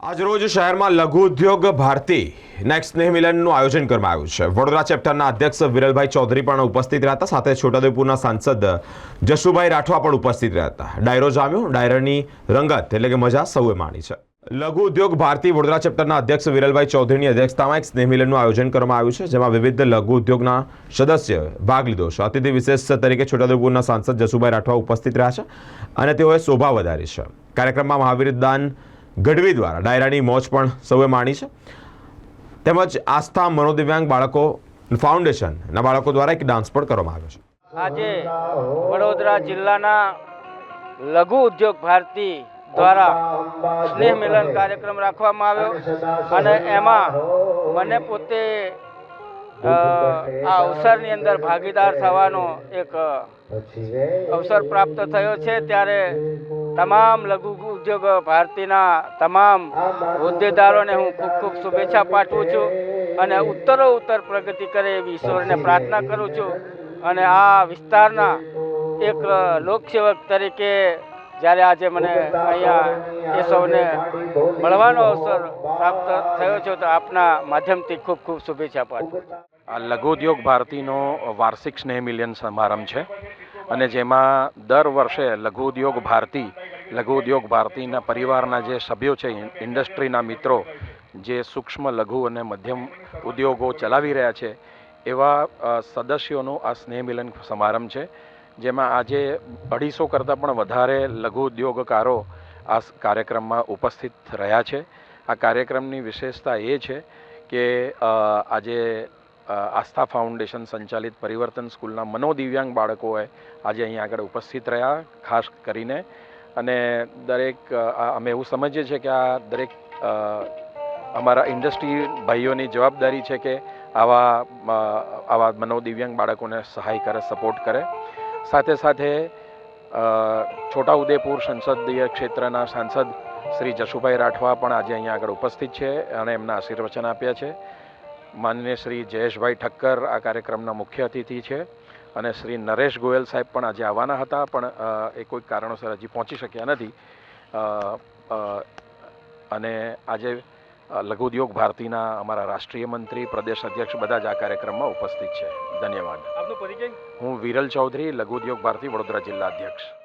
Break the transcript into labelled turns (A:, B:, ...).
A: આજરોજ શહેરમાં લઘુ ઉદ્યોગ ભારતીના એક સ્નેહ મિલનનું આયોજન કરવામાં આવ્યું છે. વડોદરા ચેપ્ટરના અધ્યક્ષ વિરલભાઈ ચૌધરી પણ ઉપસ્થિત રહ્યા હતા સાથે છોટાઉદેપુરના સાંસદ જશુભાઈ રાઠવા પણ ઉપસ્થિત રહ્યા હતા ડાયરો જામ્યો, ડાયરાની રંગત એટલે કે મજા સૌએ માણી છે. લઘુ ઉદ્યોગ ભારતી વડોદરા ચેપ્ટરના અધ્યક્ષ વિરલભાઈ ચૌધરીની અધ્યક્ષતામાં એક સ્નેહ મિલનનું આયોજન કરવામાં આવ્યું છે, જેમાં વિવિધ લઘુ ઉદ્યોગના સદસ્ય ભાગ લીધો છે. અતિથિ વિશેષ તરીકે છોટાઉદેપુરના સાંસદ જશુભાઈ રાઠવા ઉપસ્થિત રહ્યા છે અને તેઓએ શોભા વધારી છે. કાર્યક્રમમાં મહાવીર દાન ગઢવી દ્વારા ડાયરાની મોજ પણ સૌએ માણી છે. તેમજ આસ્થા મનોદિવ્યાંગ બાળકો ફાઉન્ડેશનના બાળકો દ્વારા એક ડાન્સ પણ કરવામાં આવ્યો છે.
B: આજે વડોદરા જિલ્લાના લઘુ ઉદ્યોગ ભારતી દ્વારા સ્નેહ મિલન કાર્યક્રમ રાખવામાં આવ્યો અને એમાં મને પોતે આ અવસરની અંદર ભાગીદાર થવાનો એક અવસર પ્રાપ્ત થયો છે. ત્યારે તમામ લઘુ ઉદ્યોગ ભારતીના તમામ હોદ્દેદારોને હું ખૂબ ખૂબ શુભેચ્છા પાઠવું છું અને ઉત્તરો ઉત્તર પ્રગતિ કરે એવી ઈશ્વરને પ્રાર્થના કરું છું. અને આ વિસ્તારના એક લોકસેવક તરીકે જ્યારે આજે મને અહીંયા એ સૌને મળવાનો અવસર પ્રાપ્ત થયો છે તો આપના માધ્યમથી ખૂબ ખૂબ શુભેચ્છા પાઠવું.
C: આ લઘુ ઉદ્યોગ ભારતીનો વાર્ષિક સ્નેહ મિલિયન સમારંભ છે. અને જેમાં દર વર્ષે લઘુ ઉદ્યોગ ભારતી, લઘુ ઉદ્યોગ ભારતીના પરિવારના જે સભ્યો છે ઇન્ડસ્ટ્રીના મિત્રો, જે સૂક્ષ્મ, લઘુ અને મધ્યમ ઉદ્યોગો ચલાવી રહ્યા છે, એવા સદસ્યોનો આ સ્નેહ મિલન સમારંભ છે, જેમાં આજે અઢીસો કરતાં પણ વધારે લઘુ ઉદ્યોગકારો આ કાર્યક્રમમાં ઉપસ્થિત રહ્યા છે. આ કાર્યક્રમની વિશેષતા એ છે કે આજે આસ્થા ફાઉન્ડેશન સંચાલિત પરિવર્તન સ્કૂલના મનોદિવ્યાંગ બાળકોએ આજે અહીં આગળ ઉપસ્થિત રહ્યા, ખાસ કરીને. અને દરેક અમે એવું સમજીએ છીએ કે આ દરેક અમારા ઇન્ડસ્ટ્રી ભાઈઓની જવાબદારી છે કે આવા આવા મનોદિવ્યાંગ બાળકોને સહાય કરે, સપોર્ટ કરે. સાથે સાથે છોટાઉદેપુર સંસદીય ક્ષેત્રના સાંસદ શ્રી જશુભાઈ રાઠવા પણ આજે અહીંયા આગળ ઉપસ્થિત છે અને એમના આશીર્વચન આપ્યા છે. માનનીય શ્રી જયેશભાઈ ઠક્કર આ કાર્યક્રમના મુખ્ય અતિથિ છે અને શ્રી નરેશ ગોયલ સાહેબ પણ આજે આવવાના હતા પણ એ કોઈ કારણોસર હજી પહોંચી શક્યા નથી. અને આજે લઘુ ઉદ્યોગ ભારતીના અમારા રાષ્ટ્રીય મંત્રી પ્રદેશ અધ્યક્ષ બધા જ આ કાર્યક્રમમાં ઉપસ્થિત છે. ધન્યવાદ.
B: આપનો પરિચય?
C: હું વિરલ ચૌધરી લઘુ ઉદ્યોગ ભારતી વડોદરા જિલ્લા અધ્યક્ષ.